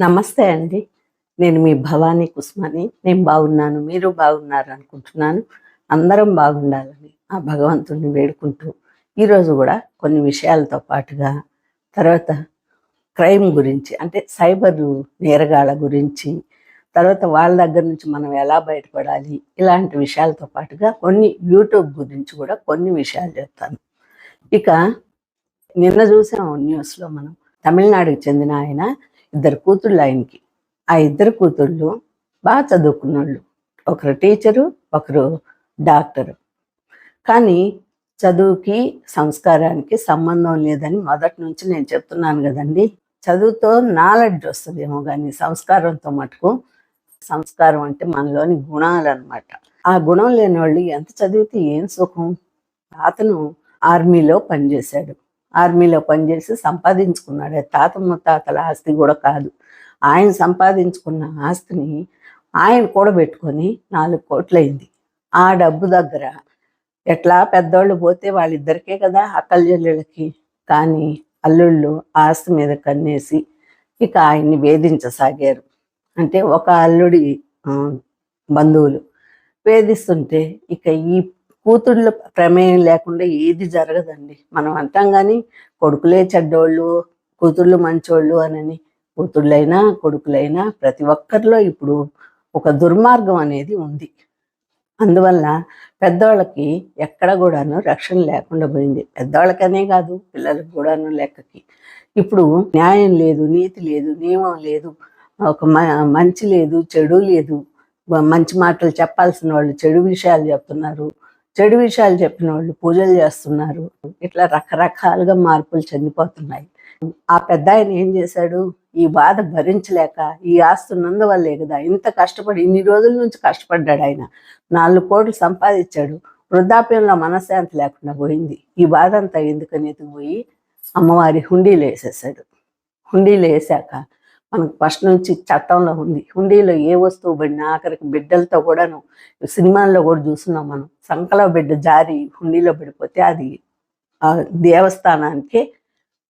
నమస్తే అండి. నేను మీ భవానీ కుస్మాని. నేను బాగున్నాను. మీరు బాగున్నారు అనుకుంటున్నాను. అందరం బాగుండాలని ఆ భగవంతుడిని వేడుకుంటూ ఈరోజు కూడా కొన్ని విషయాలతో పాటుగా తర్వాత క్రైమ్ గురించి అంటే సైబర్ నేరగాళ్ళ గురించి తర్వాత వాళ్ళ దగ్గర నుంచి మనం ఎలా బయటపడాలి ఇలాంటి విషయాలతో పాటుగా కొన్ని యూట్యూబ్ గురించి కూడా కొన్ని విషయాలు చెప్తాను. ఇక నిన్న చూసాం న్యూస్లో మనం. తమిళనాడుకి చెందిన ఆయన ఇద్దరు కూతుళ్ళు ఆయనకి. ఆ ఇద్దరు కూతుళ్ళు బాగా చదువుకున్న వాళ్ళు ఒకరు టీచరు ఒకరు డాక్టరు. కానీ చదువుకి సంస్కారానికి సంబంధం లేదని మొదటి నుంచి నేను చెప్తున్నాను కదండి. చదువుతో నాలెడ్జ్ వస్తుందేమో కానీ సంస్కారంతో మటుకు సంస్కారం అంటే మనలోని గుణాలు అనమాట ఆ గుణం లేని వాళ్ళు ఎంత చదివితే ఏం సుఖం? అతను ఆర్మీలో పనిచేశాడు. ఆర్మీలో పనిచేసి సంపాదించుకున్నాడు. తాత ముత్తాతల ఆస్తి కూడా కాదు. ఆయన సంపాదించుకున్న ఆస్తిని ఆయన కూడబెట్టుకొని నాలుగు కోట్లయింది. ఆ డబ్బు దగ్గర ఎట్లా పెద్దోళ్ళు పోతే వాళ్ళిద్దరికే కదా అక్కల చెల్లెళ్ళకి కానీ అల్లుళ్ళు ఆస్తి మీద కన్నేసి ఇక ఆయన్ని వేధించసాగారు. అంటే ఒక అల్లుడి బంధువులు వేధిస్తుంటే ఇక ఈ కూతుళ్ళ ప్రమేయం లేకుండా ఏది జరగదండి. మనం అంటాం కానీ కొడుకులే చెడ్డోళ్ళు కూతుళ్ళు మంచోళ్ళు అనని కూతుళ్ళైనా కొడుకులైనా ప్రతి ఒక్కరిలో ఇప్పుడు ఒక దుర్మార్గం అనేది ఉంది. అందువల్ల పెద్దవాళ్ళకి ఎక్కడ కూడాను రక్షణ లేకుండా పోయింది. పెద్దవాళ్ళకనే కాదు పిల్లలకు కూడాను లెక్కకి. ఇప్పుడు న్యాయం లేదు నీతి లేదు నియమం లేదు ఒక మ- మంచి లేదు చెడు లేదు మంచి మాటలు చెప్పాల్సిన వాళ్ళు చెడు విషయాలు చెప్తున్నారు. చెడు విషయాలు చెప్పిన వాళ్ళు పూజలు చేస్తున్నారు. ఇట్లా రకరకాలుగా మార్పులు చెందిపోతున్నాయి. ఆ పెద్ద ఆయన ఏం చేశాడు? ఈ బాధ భరించలేక ఈ ఆస్తున్నందువల్లే కదా ఇంత కష్టపడి ఇన్ని రోజుల నుంచి కష్టపడ్డాడు ఆయన. నాలుగు కోట్లు సంపాదించాడు. వృద్ధాప్యంలో మనశ్శాంతి లేకుండా పోయింది. ఈ బాధ అంతా ఎందుకని ఎదిగిపోయి అమ్మవారి హుండీలు వేసేసాడు హుండీలు వేసాక మనకు ఫస్ట్ నుంచి చట్టంలో ఉంది. హుండీలో ఏ వస్తువు పడినా ఆఖరికి బిడ్డలతో కూడాను సినిమాల్లో కూడా చూస్తున్నాం మనం. సంకల బిడ్డ జారి హుండీలో పడిపోతే అది ఆ దేవస్థానానికి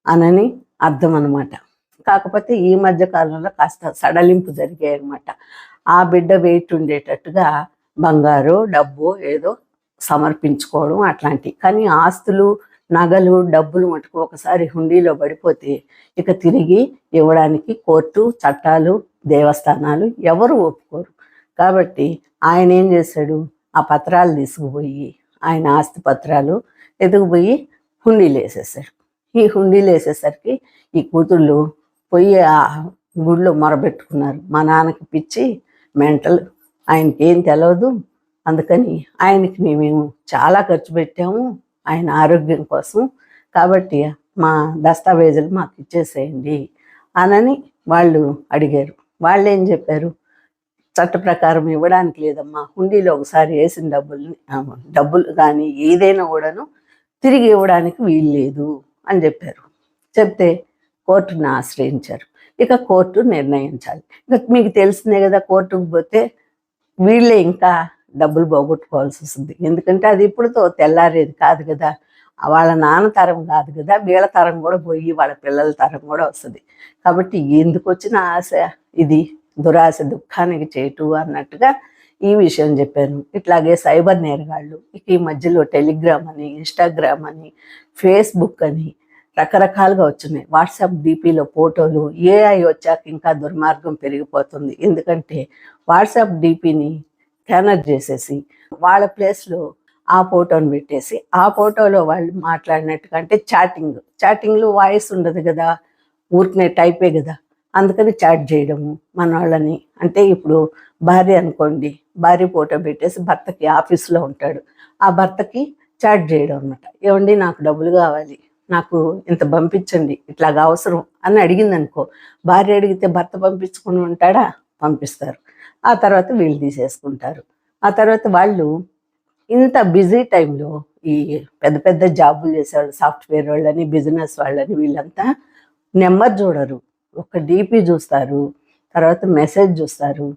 అనని అర్థం అనమాట కాకపోతే ఈ మధ్య కాలంలో కాస్త సడలింపు జరిగాయి అనమాట ఆ బిడ్డ వెయిట్ ఉండేటట్టుగా బంగారు డబ్బు ఏదో సమర్పించుకోవడం అట్లాంటివి. కానీ ఆస్తులు నగలు డబ్బులు మటుకు ఒకసారి హుండీలో పడిపోతే ఇక తిరిగి ఇవ్వడానికి కోర్టు చట్టాలు దేవస్థానాలు ఎవరు ఒప్పుకోరు. కాబట్టి ఆయన ఏం చేశాడు? ఆ పత్రాలు తీసుకుపోయి ఆయన ఆస్తి పత్రాలు ఎదుగుపోయి హుండీలు వేసేసాడు ఈ హుండీలు వేసేసరికి ఈ కూతుళ్ళు పోయి ఆ గుడిలో మొరబెట్టుకున్నారు. మా నాన్నకి పిచ్చి మెంటల్ ఆయనకి ఏం తెలియదు అందుకని ఆయనకి మేము చాలా ఖర్చు పెట్టాము. ఆయన ఆరోగ్యం కోసం. కాబట్టి మా దస్తావేజులు మాకు ఇచ్చేసేయండి అనని వాళ్ళు అడిగారు. వాళ్ళు ఏం చెప్పారు? చట్ట ప్రకారం ఇవ్వడానికి లేదమ్మా హుండీలో ఒకసారి వేసిన డబ్బుల్ని డబ్బులు కానీ ఏదైనా కూడాను తిరిగి ఇవ్వడానికి వీలు లేదు అని చెప్పారు. చెప్తే కోర్టును ఆశ్రయించారు. ఇక కోర్టు నిర్ణయించాలి. ఇక మీకు తెలిసిందే కదా కోర్టుకు పోతే వీళ్ళే ఇంకా డబ్బులు పోగొట్టుకోవాల్సి వస్తుంది. ఎందుకంటే అది ఇప్పుడుతో తెల్లారేది కాదు కదా. వాళ్ళ నాన్న తరం కాదు కదా. వీళ్ళ తరం కూడా పోయి వాళ్ళ పిల్లల తరం కూడా వస్తుంది. కాబట్టి ఎందుకు వచ్చిన ఆశ ఇది? దురాశ దుఃఖానికి చేటు అన్నట్టుగా ఈ విషయం చెప్పాను. ఇట్లాగే సైబర్ నేరగాళ్ళు ఇక ఈ మధ్యలో టెలిగ్రామ్ అని ఇన్స్టాగ్రామ్ అని ఫేస్బుక్ అని రకరకాలుగా వచ్చినాయి. వాట్సాప్ డిపిలో ఫోటోలు ఏఐ వచ్చాక ఇంకా దుర్మార్గం పెరిగిపోతుంది. ఎందుకంటే వాట్సాప్ డిపిని స్కానర్ చేసేసి వాళ్ళ ప్లేస్లో ఆ ఫోటోని పెట్టేసి ఆ ఫోటోలో వాళ్ళు మాట్లాడినట్టుగా అంటే చాటింగ్. చాటింగ్లో వాయిస్ ఉండదు కదా ఊరికనే టైపే కదా. అందుకని చాట్ చేయడము మన వాళ్ళని అంటే ఇప్పుడు భార్య అనుకోండి భార్య ఫోటో పెట్టేసి భర్తకి ఆఫీస్లో ఉంటాడు. ఆ భర్తకి చాట్ చేయడం అనమాట ఏమండి నాకు డబ్బులు కావాలి నాకు ఇంత పంపించండి ఇట్లాగా అవసరం అని అడిగిందనుకో భార్య అడిగితే భర్త పంపించుకుని ఉంటాడా? పంపిస్తారు. ఆ తర్వాత వీళ్ళు తీసేసుకుంటారు. ఆ తర్వాత వాళ్ళు ఇంత బిజీ టైంలో ఈ పెద్ద పెద్ద జాబులు చేసేవాళ్ళు సాఫ్ట్వేర్ వాళ్ళని బిజినెస్ వాళ్ళని వీళ్ళంతా నెంబర్ చూడరు. ఒక డీపీ చూస్తారు తర్వాత మెసేజ్ చూస్తారు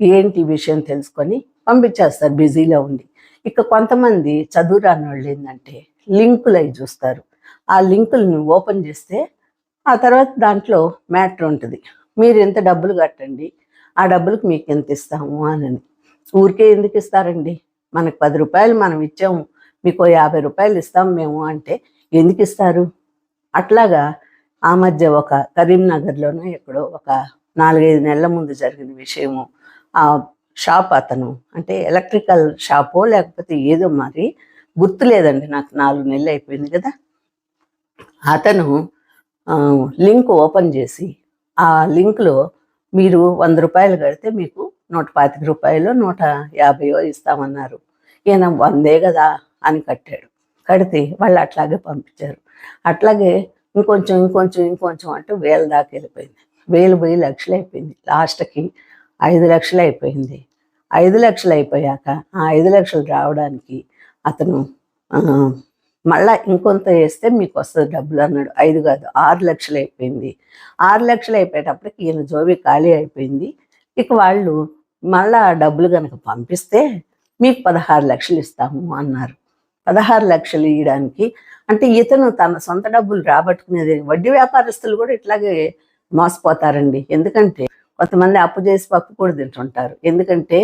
ఏంటి విషయం తెలుసుకొని పంపించేస్తారు బిజీలో ఉండి. ఇక కొంతమంది చదువు రాని వాళ్ళు ఏంటంటే లింకులు అవి చూస్తారు. ఆ లింకులను ఓపెన్ చేస్తే ఆ తర్వాత దాంట్లో మ్యాటర్ ఉంటుంది. మీరు ఎంత డబ్బులు కట్టండి ఆ డబ్బులకు మీకు ఎంత ఇస్తాము అని. ఊరికే ఎందుకు ఇస్తారండి? మనకు పది రూపాయలు మనం ఇచ్చాము మీకు యాభై రూపాయలు ఇస్తాం మేము అంటే ఎందుకు ఇస్తారు? అట్లాగా ఆ మధ్య ఒక కరీంనగర్లోనే ఎక్కడో ఒక నాలుగైదు నెలల ముందు జరిగిన విషయము ఆ షాప్ అతను అంటే ఎలక్ట్రికల్ షాపో లేకపోతే ఏదో మరి గుర్తు లేదండి నాకు నాలుగు నెలలు అయిపోయింది కదా. అతను లింక్ ఓపెన్ చేసి ఆ లింక్లో మీరు వంద రూపాయలు కడితే మీకు నూట పాతిక రూపాయలు నూట యాభైయో ఇస్తామన్నారు. ఈయన వందే కదా అని కట్టాడు. కడితే వాళ్ళు అట్లాగే పంపించారు. అట్లాగే ఇంకొంచెం ఇంకొంచెం ఇంకొంచెం అంటూ వేల దాకా వెళ్ళిపోయింది. వేలు పోయి లక్షలు అయిపోయింది. లాస్ట్కి ఐదు లక్షలు అయిపోయింది. ఐదు లక్షలు అయిపోయాక ఆ ఐదు లక్షలు రావడానికి అతను మళ్ళా ఇంకొంత వేస్తే మీకు వస్తుంది డబ్బులు అన్నాడు. ఐదు కాదు ఆరు లక్షలు అయిపోయింది. ఆరు లక్షలు అయిపోయేటప్పటికి ఈయన జోబి ఖాళీ అయిపోయింది. ఇక వాళ్ళు మళ్ళా డబ్బులు కనుక పంపిస్తే మీకు పదహారు లక్షలు ఇస్తాము అన్నారు. పదహారు లక్షలు ఇవ్వడానికి అంటే ఇతను తన సొంత డబ్బులు రాబట్టుకునేది వడ్డీ వ్యాపారస్తులు కూడా ఇట్లాగే మోసపోతారండి. ఎందుకంటే కొంతమంది అప్పు చేసి పప్పు కూడా తింటుంటారు. ఎందుకంటే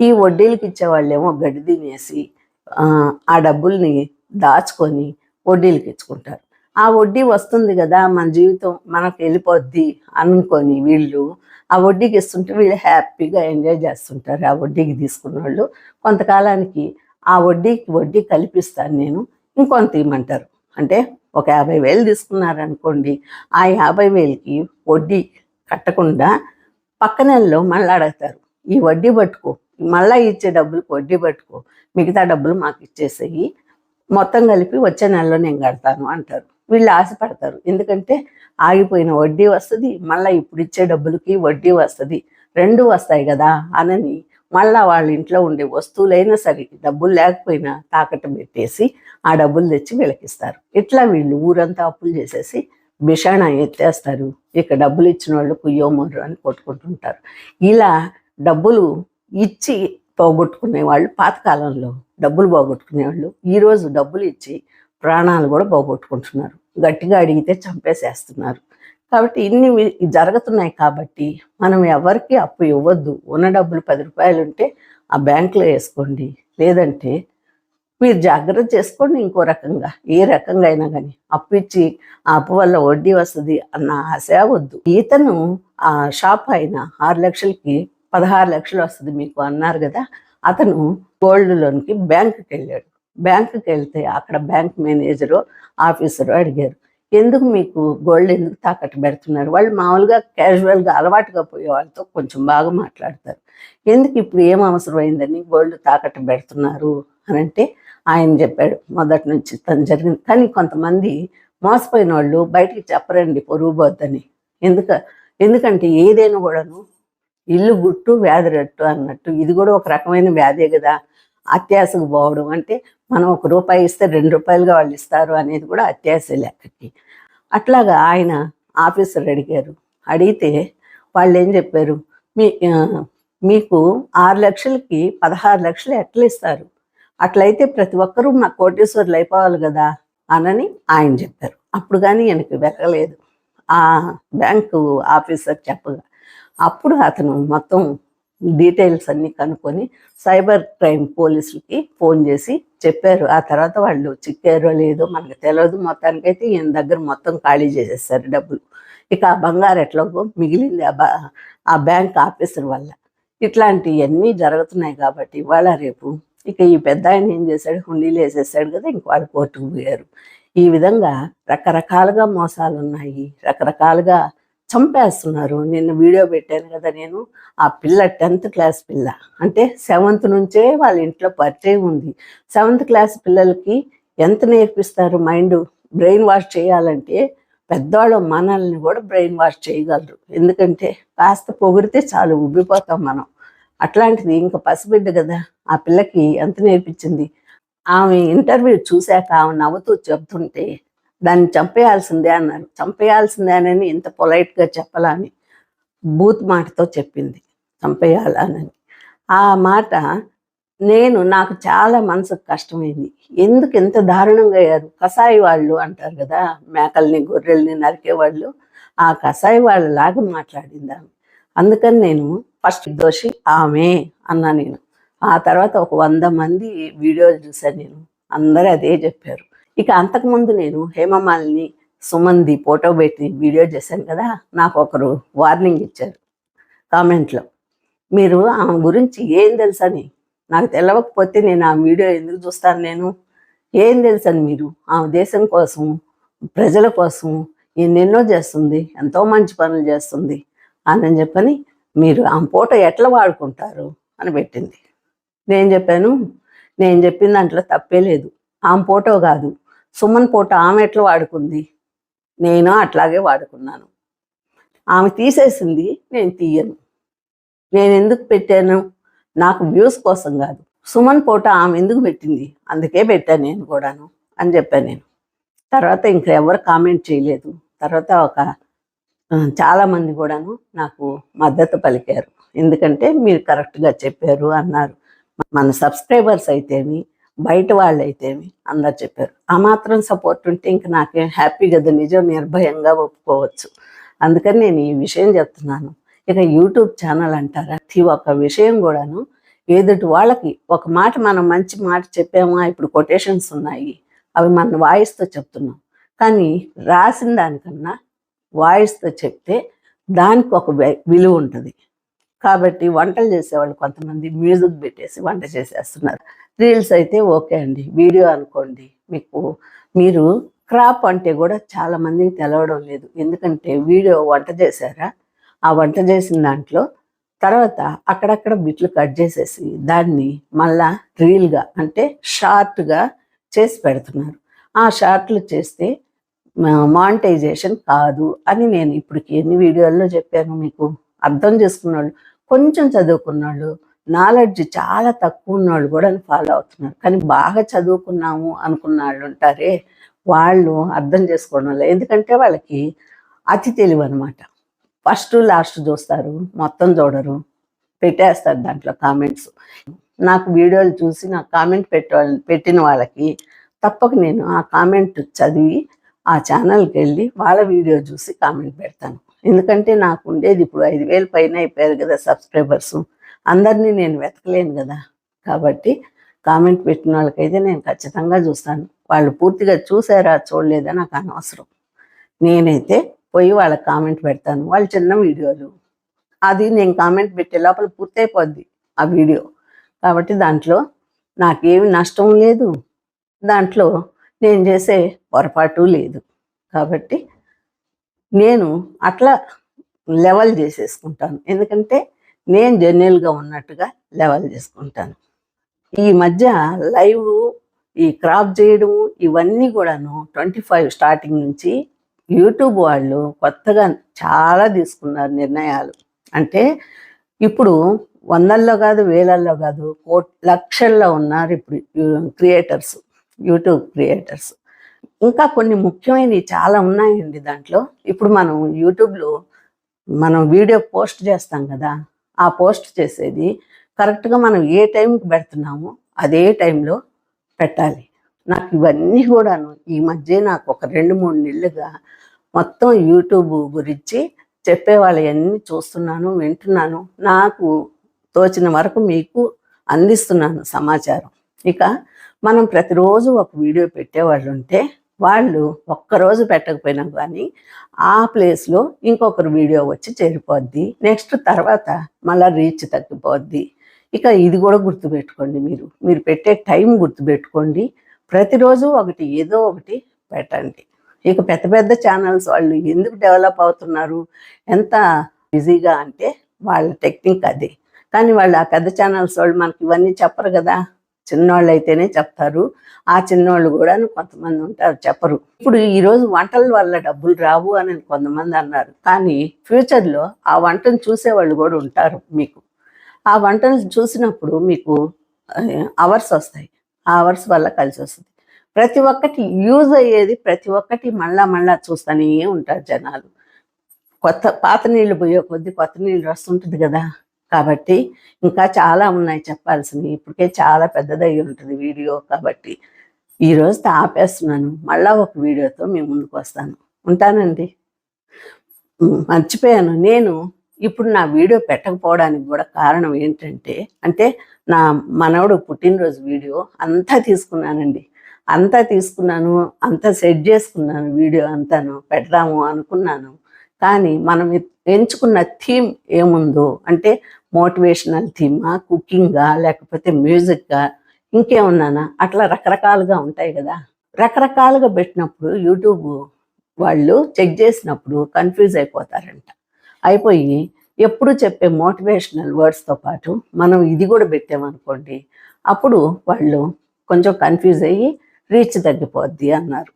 ఈ వడ్డీలకు ఇచ్చేవాళ్ళేమో గడ్డి తినేసి ఆ, డబ్బుల్ని దాచుకొని వడ్డీలకి ఇచ్చుకుంటారు. ఆ వడ్డీ వస్తుంది కదా మన జీవితం మనకు వెళ్ళిపోద్ది అనుకొని వీళ్ళు ఆ వడ్డీకి ఇస్తుంటే వీళ్ళు హ్యాపీగా ఎంజాయ్ చేస్తుంటారు. ఆ వడ్డీకి తీసుకున్న వాళ్ళు కొంతకాలానికి ఆ వడ్డీకి వడ్డీ కల్పిస్తాను నేను ఇంకొంత ఇమ్మంటారు. అంటే ఒక యాభై వేలు తీసుకున్నారనుకోండి ఆ యాభై వేలకి వడ్డీ కట్టకుండా పక్క నెలలో మళ్ళీ అడుగుతారు ఈ వడ్డీ పట్టుకో మళ్ళీ ఇచ్చే డబ్బులు వడ్డీ పట్టుకో. మిగతా డబ్బులు మాకు ఇచ్చేసేయి. మొత్తం కలిపి వచ్చే నెలలో నేను కడతాను అంటారు. వీళ్ళు ఆశపడతారు. ఎందుకంటే ఆగిపోయిన వడ్డీ వస్తుంది మళ్ళీ ఇప్పుడు ఇచ్చే డబ్బులకి వడ్డీ వస్తుంది. రెండు వస్తాయి కదా అనని మళ్ళీ వాళ్ళ ఇంట్లో ఉండే వస్తువులైనా సరే డబ్బులు లేకపోయినా తాకట్టు పెట్టేసి ఆ డబ్బులు తెచ్చి వెలకిస్తారు. ఇట్లా వీళ్ళు ఊరంతా అప్పులు చేసేసి బిషాణ ఎత్తేస్తారు. ఇక డబ్బులు ఇచ్చిన వాళ్ళు కుయ్యోమర్రు అని కొట్టుకుంటుంటారు. ఇలా డబ్బులు ఇచ్చి పోగొట్టుకునే వాళ్ళు పాతకాలంలో డబ్బులు పోగొట్టుకునే వాళ్ళు ఈరోజు డబ్బులు ఇచ్చి ప్రాణాలు కూడా పోగొట్టుకుంటున్నారు. గట్టిగా అడిగితే చంపేసేస్తున్నారు. కాబట్టి ఇన్ని జరుగుతున్నాయి కాబట్టి మనం ఎవరికి అప్పు ఇవ్వద్దు. ఉన్న డబ్బులు పది రూపాయలు ఉంటే ఆ బ్యాంకులో వేసుకోండి. లేదంటే మీరు జాగ్రత్త చేసుకోండి ఇంకో రకంగా. ఏ రకంగా అయినా కానీ అప్పు ఇచ్చి ఆ అప్పు వల్ల వడ్డీ వస్తుంది అన్న ఆశ వద్దు. ఈతను ఆ షాప్ అయిన ఆరు లక్షలకి పదహారు లక్షలు వస్తుంది మీకు అన్నారు కదా అతను గోల్డ్ లోన్కి బ్యాంకుకి వెళ్ళాడు బ్యాంకుకి వెళ్తే అక్కడ బ్యాంక్ మేనేజరు ఆఫీసరు అడిగారు ఎందుకు మీకు గోల్డ్ ఎందుకు తాకట్టు పెడుతున్నారు? వాళ్ళు మామూలుగా క్యాజువల్గా అలవాటుగా పోయే వాళ్ళతో కొంచెం బాగా మాట్లాడతారు. ఎందుకు ఇప్పుడు ఏం అవసరం అయిందని గోల్డ్ తాకట్టు పెడుతున్నారు? అని అంటే ఆయన చెప్పాడు మొదటి నుంచి తను జరిగింది. కానీ కొంతమంది మోసపోయిన వాళ్ళు బయటికి చెప్పరండి పొరుగుబోద్దని ఎందుక ఎందుకంటే ఏదైనా కూడాను ఇల్లు గుట్టు వ్యాధి రట్టు అన్నట్టు. ఇది కూడా ఒక రకమైన వ్యాధే కదా. అత్యాశకు పోవడం అంటే మనం ఒక రూపాయి ఇస్తే రెండు రూపాయలుగా వాళ్ళు ఇస్తారు అనేది కూడా అత్యాశ లెక్కకి. అట్లాగా ఆయన ఆఫీసర్ అడిగారు. అడిగితే వాళ్ళు ఏం చెప్పారు? మీ మీకు ఆరు లక్షలకి పదహారు లక్షలు ఎట్లా ఇస్తారు? అట్లయితే ప్రతి ఒక్కరూ మా కోటేశ్వర్లు అయిపోవాలి కదా అనని ఆయన చెప్పారు. అప్పుడు కానీ వెనక్కి వెళ్ళలేదు ఆ బ్యాంకు ఆఫీసర్ చెప్పగా అప్పుడు అతను మొత్తం డీటెయిల్స్ అన్నీ కనుక్కొని సైబర్ క్రైమ్ పోలీసులకి ఫోన్ చేసి చెప్పారు. ఆ తర్వాత వాళ్ళు చిక్కారో లేదో మనకు తెలియదు మొత్తానికైతే ఈయన దగ్గర మొత్తం ఖాళీ చేసేసారు డబ్బులు. ఇక ఆ బంగారు ఎట్లాగో మిగిలింది ఆ ఆ బ్యాంక్ ఆఫీసర్ వల్ల. ఇట్లాంటివన్నీ జరుగుతున్నాయి కాబట్టి ఇవాళ రేపు ఇక ఈ పెద్ద ఆయన ఏం చేశాడు? హుండీలు వేసేసాడు కదా ఇంక వాళ్ళు కోర్టుకు పోయారు. ఈ విధంగా రకరకాలుగా మోసాలు ఉన్నాయి. రకరకాలుగా చంపేస్తున్నారు. నిన్న వీడియో పెట్టాను కదా నేను. ఆ పిల్ల టెన్త్ క్లాస్ పిల్ల. అంటే సెవెంత్ నుంచే వాళ్ళ ఇంట్లో పరిచయం ఉంది. సెవెంత్ క్లాస్ పిల్లలకి ఎంత నేర్పిస్తారు మైండ్? బ్రెయిన్ వాష్ చేయాలంటే పెద్దవాళ్ళు మనల్ని కూడా బ్రెయిన్ వాష్ చేయగలరు. ఎందుకంటే కాస్త పొగిడితే చాలు ఉబ్బిపోతాం మనం. అట్లాంటిది ఇంకా పసిబిడ్డ కదా. ఆ పిల్లకి ఎంత నేర్పించింది? ఆమె ఇంటర్వ్యూ చూశాక ఆమె నవ్వుతూ చెప్తుంటే దాన్ని చంపేయాల్సిందే అన్నారు. చంపేయాల్సిందే అని ఇంత పొలైట్గా చెప్పాలని బూత్ మాటతో చెప్పింది. చంపేయాలని ఆ మాట నేను నాకు చాలా మనసుకు కష్టమైంది. ఎందుకు ఇంత దారుణంగా అయ్యారు? కసాయి వాళ్ళు అంటారు కదా మేకల్ని గొర్రెల్ని నరికేవాళ్ళు ఆ కసాయి వాళ్ళలాగా మాట్లాడింది ఆమె. అందుకని నేను ఫస్ట్ దోషి ఆమె అన్నా నేను. ఆ తర్వాత ఒక వంద మంది వీడియోలు చూశాను నేను. అందరూ అదే చెప్పారు. ఇక అంతకుముందు నేను హేమమాలిని సుమంది ఫోటో పెట్టి వీడియో చేశాను కదా నాకు ఒకరు వార్నింగ్ ఇచ్చారు కామెంట్లో. మీరు ఆమె గురించి ఏం తెలుసని నాకు తెలవకపోతే నేను ఆ వీడియో ఎందుకు చూస్తాను నేను? ఏం తెలుసని మీరు? ఆమె దేశం కోసం ప్రజల కోసం ఎన్నెన్నో చేస్తుంది ఎంతో మంచి పనులు చేస్తుంది అని చెప్పని మీరు ఆమె ఫోటో ఎట్లా వాడుకుంటారు అని పెట్టింది. నేను చెప్పాను నేను చెప్పిన దాంట్లో తప్పే లేదు. ఆమె ఫోటో కాదు. సుమన్ పూట ఆమె ఎట్లా వాడుకుంది? నేను అట్లాగే వాడుకున్నాను. ఆమె తీసేసింది నేను తీయను. నేను ఎందుకు పెట్టాను? నాకు వ్యూస్ కోసం కాదు. సుమన్ పూట ఆమె ఎందుకు పెట్టింది? అందుకే పెట్టాను నేను కూడాను అని చెప్పాను నేను. తర్వాత ఇంకా ఎవరు కామెంట్ చేయలేదు. తర్వాత ఒక చాలామంది కూడాను నాకు మద్దతు పలికారు. ఎందుకంటే మీరు కరెక్ట్గా చెప్పారు అన్నారు. మన సబ్స్క్రైబర్స్ అయితేమి బయట వాళ్ళు అందరు చెప్పారు. ఆ మాత్రం సపోర్ట్ ఉంటే ఇంక నాకేం హ్యాపీ కదా నిజం నిర్భయంగా ఒప్పుకోవచ్చు. అందుకని నేను ఈ విషయం చెప్తున్నాను. ఇక యూట్యూబ్ ఛానల్ అంటారా? ప్రతి ఒక్క విషయం కూడాను ఎదుటి వాళ్ళకి ఒక మాట మనం మంచి మాట చెప్పామా? ఇప్పుడు కొటేషన్స్ ఉన్నాయి. అవి మన వాయిస్తో చెప్తున్నాం. కానీ రాసిన దానికన్నా వాయిస్తో చెప్తే దానికి ఒక విలువ ఉంటుంది. కాబట్టి వంటలు చేసేవాళ్ళు కొంతమంది మ్యూజిక్ పెట్టేసి వంట చేసేస్తున్నారు. రీల్స్ అయితే ఓకే అండి. వీడియో అనుకోండి మీకు మీరు క్రాప్ అంటే కూడా చాలా మందికి తెలవడం లేదు. ఎందుకంటే వీడియో వంట చేశారా? ఆ వంట చేసిన దాంట్లో తర్వాత అక్కడక్కడ బిట్లు కట్ చేసేసి దాన్ని మళ్ళా రీల్గా అంటే షార్ట్గా చేసి పెడుతున్నారు. ఆ షార్ట్లు చేస్తే మానిటైజేషన్ కాదు అని నేను ఇప్పటికి ఎన్ని వీడియోల్లో చెప్పాను మీకు. అర్థం చేసుకున్న వాళ్ళు కొంచెం చదువుకున్న వాళ్ళు నాలెడ్జ్ చాలా తక్కువ ఉన్న వాళ్ళు కూడా ఫాలో అవుతున్నారు. కానీ బాగా చదువుకున్నాము అనుకున్న వాళ్ళు ఉంటారే వాళ్ళు అర్థం చేసుకోవడం వల్ల. ఎందుకంటే వాళ్ళకి అతి తెలివి అనమాట ఫస్ట్ లాస్ట్ చూస్తారు మొత్తం చూడరు పెట్టేస్తారు దాంట్లో కామెంట్స్. నాకు వీడియోలు చూసి నాకు కామెంట్ పెట్టే పెట్టిన వాళ్ళకి తప్పక నేను ఆ కామెంట్ చదివి ఆ ఛానల్కి వెళ్ళి వాళ్ళ వీడియో చూసి కామెంట్ పెడతాను. ఎందుకంటే నాకు ఉండేది ఇప్పుడు ఐదు వేలు పైన అయిపోయారు కదా సబ్స్క్రైబర్స్. అందరినీ నేను వెతకలేను కదా. కాబట్టి కామెంట్ పెట్టిన వాళ్ళకైతే నేను ఖచ్చితంగా చూస్తాను. వాళ్ళు పూర్తిగా చూసారా చూడలేదా నాకు అనవసరం. నేనైతే పోయి వాళ్ళకి కామెంట్ పెడతాను. వాళ్ళు చిన్న వీడియోలు. అది నేను కామెంట్ పెట్టే లోపల పూర్తయిపోద్ది ఆ వీడియో. కాబట్టి దాంట్లో నాకేమి నష్టం లేదు. దాంట్లో నేను చేసే పొరపాటు లేదు. కాబట్టి నేను అట్లా లెవెల్ చేసేసుకుంటాను. ఎందుకంటే నేను జర్నల్గా ఉన్నట్టుగా లెవెల్ చేసుకుంటాను. ఈ మధ్య లైవ్ ఈ క్రాప్ చేయడం ఇవన్నీ కూడాను ట్వంటీ ఫైవ్ స్టార్టింగ్ నుంచి యూట్యూబ్ వాళ్ళు కొత్తగా చాలా తీసుకున్నారు నిర్ణయాలు. అంటే ఇప్పుడు వందల్లో కాదు వేలల్లో కాదు కోట్ లక్షల్లో ఉన్నారు ఇప్పుడు క్రియేటర్స్ యూట్యూబ్ క్రియేటర్స్. ఇంకా కొన్ని ముఖ్యమైనవి చాలా ఉన్నాయండి దాంట్లో. ఇప్పుడు మనం యూట్యూబ్లో మనం వీడియో పోస్ట్ చేస్తాం కదా ఆ పోస్ట్ చేసేది కరెక్ట్గా మనం ఏ టైంకి పెడుతున్నామో అదే టైంలో పెట్టాలి. నాకు ఇవన్నీ కూడాను ఈ మధ్య నాకు ఒక రెండు మూడు నెలలుగా మొత్తం యూట్యూబ్ గురించి చెప్పేవాళ్ళు అన్నీ చూస్తున్నాను వింటున్నాను. నాకు తోచిన వరకు మీకు అందిస్తున్నాను సమాచారం. ఇక మనం ప్రతిరోజు ఒక వీడియో పెట్టేవాళ్ళు ఉంటే వాళ్ళు ఒక్కరోజు పెట్టకపోయినా కానీ ఆ ప్లేస్లో ఇంకొకరు వీడియో వచ్చి చేరిపోద్ది. నెక్స్ట్ తర్వాత మళ్ళీ రీచ్ తగ్గిపోద్ది. ఇక ఇది కూడా గుర్తుపెట్టుకోండి మీరు. మీరు పెట్టే టైం గుర్తుపెట్టుకోండి. ప్రతిరోజు ఒకటి ఏదో ఒకటి పెట్టండి. ఇక పెద్ద పెద్ద ఛానల్స్ వాళ్ళు ఎందుకు డెవలప్ అవుతున్నారు? ఎంత బిజీగా అంటే వాళ్ళ టెక్నిక్ అదే. కానీ వాళ్ళు ఆ పెద్ద ఛానల్స్ వాళ్ళు మనకి ఇవన్నీ చెప్పరు కదా. చిన్నవాళ్ళు అయితేనే చెప్తారు. ఆ చిన్నవాళ్ళు కూడా కొంతమంది ఉంటారు చెప్పరు. ఇప్పుడు ఈరోజు వంటల వల్ల డబ్బులు రావు అని కొంతమంది అన్నారు. కానీ ఫ్యూచర్లో ఆ వంటను చూసేవాళ్ళు కూడా ఉంటారు మీకు. ఆ వంటను చూసినప్పుడు మీకు అవర్స్ వస్తాయి. ఆ అవర్స్ వల్ల కలిసి వస్తుంది. ప్రతి ఒక్కటి యూజ్ అయ్యేది ప్రతి ఒక్కటి మళ్ళా మళ్ళా చూస్తూనే ఉంటారు జనాలు. కొత్త పాత నీళ్ళు పోయే కొద్ది కొత్త నీళ్ళు వస్తుంటుంది కదా. కాబట్టి ఇంకా చాలా ఉన్నాయి చెప్పాల్సినవి. ఇప్పటికే చాలా పెద్దదై ఉంటుంది వీడియో కాబట్టి ఈరోజు ఆపేస్తున్నాను మళ్ళా ఒక వీడియోతో మీ ముందుకు వస్తాను. ఉంటానండి. మర్చిపోయాను. నేను ఇప్పుడు నా వీడియో పెట్టకపోవడానికి కూడా కారణం ఏంటంటే అంటే నా మనవడు పుట్టినరోజు వీడియో అంతా తీసుకున్నానండి. అంతా తీసుకున్నాను అంతా సెట్ చేసుకున్నాను వీడియో అంతాను. పెడదాము అనుకున్నాను. కానీ మనం ఎంచుకున్న థీమ్ ఏముందో అంటే మోటివేషనల్ థీమా కుకింగా లేకపోతే మ్యూజిక్గా ఇంకేమన్నానా? అట్లా రకరకాలుగా ఉంటాయి కదా. రకరకాలుగా పెట్టినప్పుడు యూట్యూబ్ వాళ్ళు చెక్ చేసినప్పుడు కన్ఫ్యూజ్ అయిపోతారంట. అయిపోయి ఎప్పుడు చెప్పే మోటివేషనల్ వర్డ్స్తో పాటు మనం ఇది కూడా పెట్టామనుకోండి అప్పుడు వాళ్ళు కొంచెం కన్ఫ్యూజ్ అయ్యి రీచ్ తగ్గిపోద్ది అన్నారు.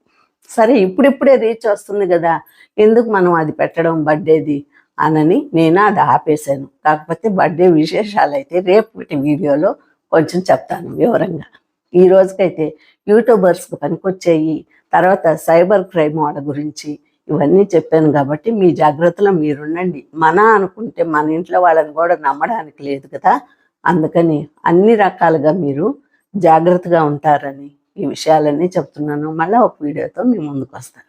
సరే ఇప్పుడిప్పుడే రీచ్ వస్తుంది కదా ఎందుకు మనం అది పెట్టడం బర్త్డేది అనని నేను అది ఆపేశాను. కాకపోతే బర్త్డే విశేషాలు అయితే రేపటి వీడియోలో కొంచెం చెప్తాను వివరంగా. ఈ రోజుకైతే యూట్యూబర్స్కి పనికొచ్చేయి తర్వాత సైబర్ క్రైమ్ వాళ్ళ గురించి ఇవన్నీ చెప్పాను కాబట్టి మీ జాగ్రత్తలో మీరుండండి. మన అనుకుంటే మన ఇంట్లో వాళ్ళని కూడా నమ్మడానికి లేదు కదా అందుకని అన్ని రకాలుగా మీరు జాగ్రత్తగా ఉంటారని ఈ విషయాలన్నీ చెప్తున్నాను. మళ్ళీ ఒక వీడియోతో మీ ముందుకు వస్తాను.